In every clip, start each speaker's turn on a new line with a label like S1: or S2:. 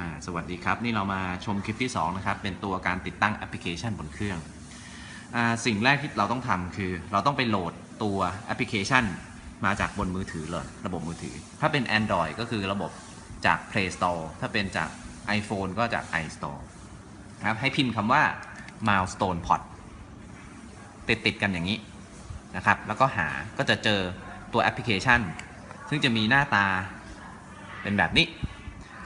S1: อ่าสวัสดีครับ นี่เรามาชมคลิปที่ 2 นะครับ เป็นตัวการติดตั้งแอปพลิเคชันบนเครื่องอ่าสิ่งแรกที่เราต้องทำคือ เราต้องไปโหลดตัวแอปพลิเคชัน มาจากบนมือถือเลยระบบมือถือ ถ้าเป็น Android ก็คือระบบจาก Play Store ถ้าเป็นจาก iPhone ก็จาก iStore นะครับให้พิมพ์คำว่า Milestone Pod ติดติดๆกันอย่างนี้นะครับ แล้วก็หาก็จะเจอตัวแอปพลิเคชัน ซึ่งจะมีหน้าตาเป็นแบบนี้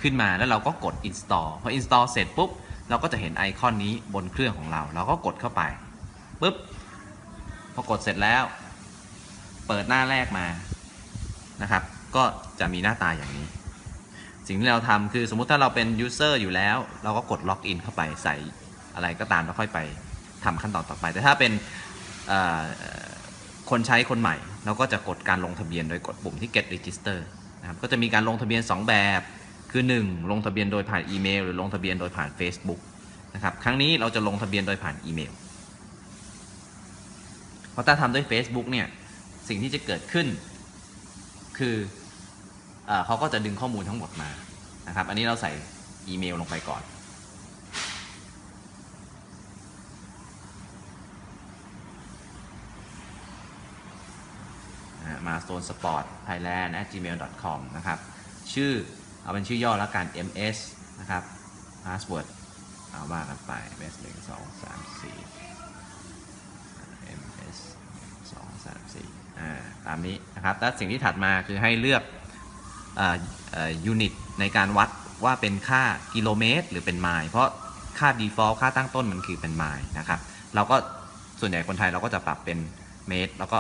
S1: ขึ้นมาแล้วเราก็กด install พอ install เสร็จปุ๊บ เราก็จะเห็นไอคอนนี้บนเครื่องของเรา เราก็กดเข้าไปปุ๊บพอกดเสร็จแล้ว เปิดหน้าแรกมานะครับ ก็จะมีหน้าตาอย่างนี้ สิ่งที่เราทำคือสมมุติถ้าเราเป็น user อยู่แล้ว เราก็กด login เข้าไปใส่อะไรก็ตามแล้วค่อยไปทำขั้นตอนต่อไป แต่ถ้าเป็นคนใช้คนใหม่ เราก็จะกดการลงทะเบียนโดยกดปุ่มที่ get register นะครับก็จะมีการลงทะเบียน 2 แบบ คือ 1 ลงทะเบียนโดยผ่านอีเมล หรือลงทะเบียนโดยผ่าน Facebook นะครับครั้งนี้เราจะลงทะเบียนโดยผ่านอีเมลเพราะถ้าทำด้วย Facebook เนี่ยสิ่งที่จะเกิดขึ้น คือเอเขาก็จะดึงข้อมูลทั้งหมดมานะครับอันนี้เราใส่อีเมลลงไปก่อนมาโซนสปอร์ต thailand gmail com นะครับ ชื่อ เอาเป็นชื่อย่อแล้วกัน ms นะครับ password เอาว่ากันไป ms 1 2 3 4 ms 2 3 4อ่าตามนี้นะครับแล้วสิ่งที่ถัดมาคือให้เลือกยูนิตในการวัดว่าเป็นค่ากิโลเมตร หรือเป็นไมล์เพราะค่า default ค่าตั้งต้นมันคือเป็นไมล์นะครับ เราก็ส่วนใหญ่คนไทยเราก็จะปรับเป็นเมตร แล้วก็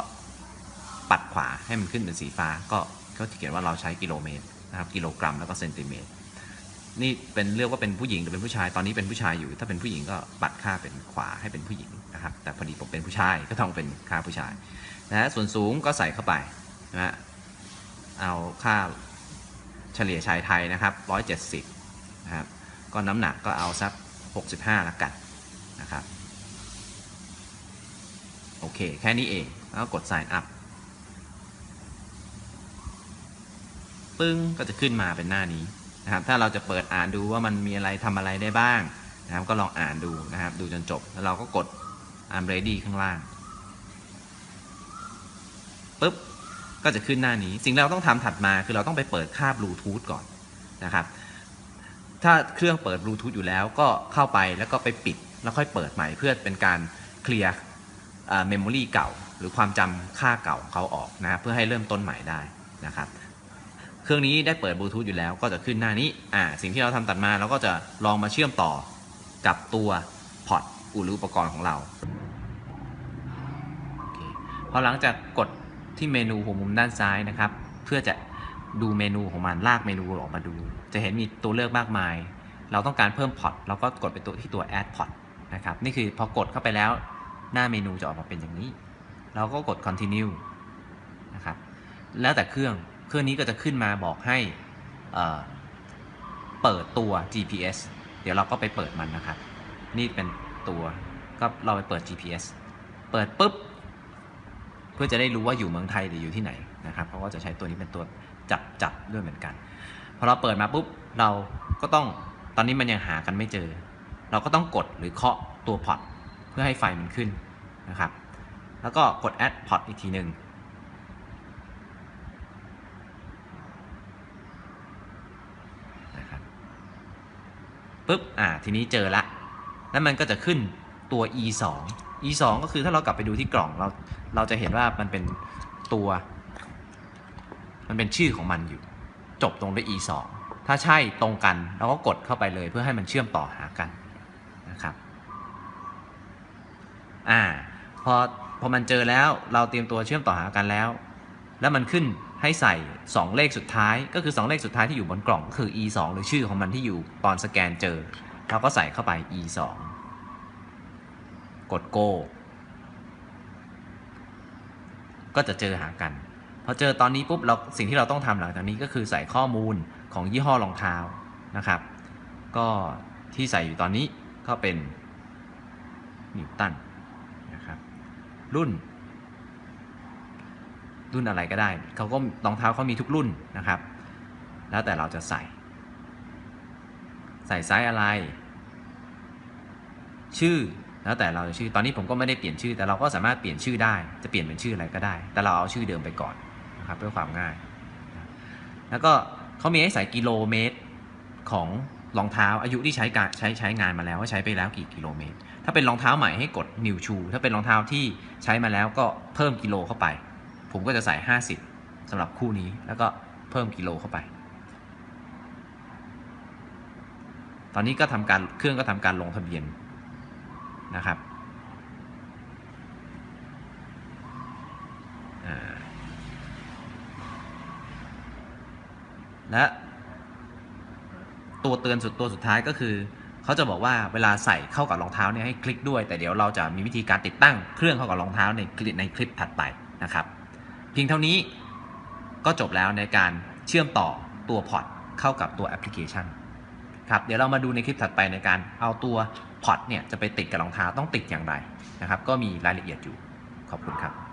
S1: ปัดขวาให้มันขึ้นเป็นสีฟ้า ก็ก็เขียนว่าเราใช้กิโลเมตร นะครับกิโลกรัมแล้วก็เซนติเมตรนี่เป็นเรียกว่าเป็นผู้หญิงหรือเป็นผู้ชายตอนนี้เป็นผู้ชายอยู่ ถ้าเป็นผู้หญิงก็ปัดค่าเป็นขวาให้เป็นผู้หญิงนะครับแต่พอดีผมเป็นผู้ชายก็ต้องเป็นค่าผู้ชายนะฮะส่วนสูงก็ใส่เข้าไปนะฮะเอาค่าเฉลี่ยชายไทยนะครับ170นะครับก็น้ำหนักก็เอาสัก65ละกันนะครับโอเค แค่นี้เองแล้วก็กด sign up ปึ้งก็จะขึ้นมาเป็นหน้านี้นะครับถ้าเราจะเปิดอ่านดูว่ามันมีอะไรทำอะไรได้บ้างนะครับก็ลองอ่านดูนะครับดูจนจบแล้วเราก็กด I'm ready ข้างล่างปุ๊บก็จะขึ้นหน้านี้ สิ่งเราต้องทำถัดมาคือเราต้องไปเปิดค่าบลูทูธก่อนนะครับถ้าเครื่องเปิดบลูทูธอยู่แล้วก็เข้าไปแล้วก็ไปปิดแล้วค่อยเปิดใหม่เพื่อเป็นการเคลียร์เมมโมรีเก่า หรือความจำค่าเก่าของเขาออกนะครับเพื่อให้เริ่มต้นใหม่ได้นะครับ เครื่องนี้ได้เปิดบลูทูธอยู่แล้วก็จะขึ้นหน้านี้อ่าสิ่งที่เราทำตัดมาเราก็จะลองมาเชื่อมต่อกับตัวพอร์ตอุหรืออุปกรณ์ของเราเพอหลังจากกดที่เมนูหัวมุมด้านซ้ายนะครับ เพื่อจะดูเมนูของมันลากเมนูออกมาดู จะเห็นมีตัวเลือกมากมาย เราต้องการเพิ่มพอร์ตเราก็กดไปตัวที่ตัว add port นะครับนี่คือพอกดเข้าไปแล้วหน้าเมนูจะออกมาเป็นอย่างนี้ เราก็กด continue นะครับแล้วแต่เครื่อง เครื่องนี้ก็จะขึ้นมาบอกให้เปิดตัว GPS เดี๋ยวเราก็ไปเปิดมันนะครับ นี่เป็นตัวก็เราไปเปิด GPS เปิดปุ๊บ เพื่อจะได้รู้ว่าอยู่เมืองไทยหรืออยู่ที่ไหนนะครับเพราะว่าจะใช้ตัวนี้เป็นตัวจับจับด้วยเหมือนกัน พอเราเปิดมาปุ๊บเราก็ต้องตอนนี้มันยังหากันไม่เจอ เราก็ต้องกดหรือเคาะตัวพอร์ตเพื่อให้ไฟมันขึ้นนะครับ แล้วก็กด add port อีกทีหนึ่งนะครับ ปุ๊บอ่าทีนี้เจอละ แล้วมันก็จะขึ้นตัว e 2 e 2ก็คือถ้าเรากลับไปดูที่กล่องเราเราจะเห็นว่ามันเป็นตัว มันเป็นชื่อของมันอยู่ จบตรงด้วย e 2ถ้าใช่ตรงกันเราก็กดเข้าไปเลยเพื่อให้มันเชื่อมต่อหากันนะครับอ่าพอพอมันเจอแล้วเราเตรียมตัวเชื่อมต่อหากันแล้ว แล้วมันขึ้น ให้ใส่ 2 เลขสุดท้าย ก็คือ 2 เลขสุดท้ายที่อยู่บนกล่องก็คือ e 2หรือชื่อของมันที่อยู่ตอนสแกนเจอ เราก็ใส่เข้าไป e 2กด go ก็จะเจอหากัน พอเจอตอนนี้ปุ๊บเราสิ่งที่เราต้องทำหลังจากนี้ก็คือใส่ข้อมูลของยี่ห้อรองเท้านะครับ ก็ที่ใส่อยู่ตอนนี้ก็เป็นนิวตันนะครับรุ่น รุ่นอะไรก็ได้เขาก็รองเท้าเขามีทุกรุ่นนะครับ แล้วแต่เราจะใส่ ใส่ไซส์อะไร ชื่อแล้วแต่เราชื่อตอนนี้ผมก็ไม่ได้เปลี่ยนชื่อ แต่เราก็สามารถเปลี่ยนชื่อได้จะเปลี่ยนเป็นชื่ออะไรก็ได้ แต่เราเอาชื่อเดิมไปก่อนนะครับเพื่อความง่าย แล้วก็เขามีให้ใส่กิโลเมตรของรองเท้าอายุที่ใช้การใช้ใช้งานมาแล้วว่าใช้ไปแล้วกี่กิโลเมตร ถ้าเป็นรองเท้าใหม่ให้กด new shoe ถ้าเป็นรองเท้าที่ใช้มาแล้วก็เพิ่มกิโลเข้าไป ผมก็จะใส่ 50สำหรับคู่นี้แล้วก็เพิ่มกิโลเข้าไป ตอนนี้ก็ทำการเครื่องก็ทำการลงทะเบียนนะครับและตัวเตือนสุดตัวสุดท้ายก็คือเขาจะบอกว่าเวลาใส่เข้ากับรองเท้าเนี่ยให้คลิกด้วย แต่เดี๋ยวเราจะมีวิธีการติดตั้งเครื่องเข้ากับรองเท้าในคลิปในคลิปถัดไปนะครับ เพียงเท่านี้ก็จบแล้วในการเชื่อมต่อตัวพอร์ตเข้ากับตัวแอปพลิเคชันครับเดี๋ยวเรามาดูในคลิปถัดไปในการเอาตัวพอร์ตเนี่ยจะไปติดกับรองเท้าต้องติดอย่างไรนะครับก็มีรายละเอียดอยู่ขอบคุณครับ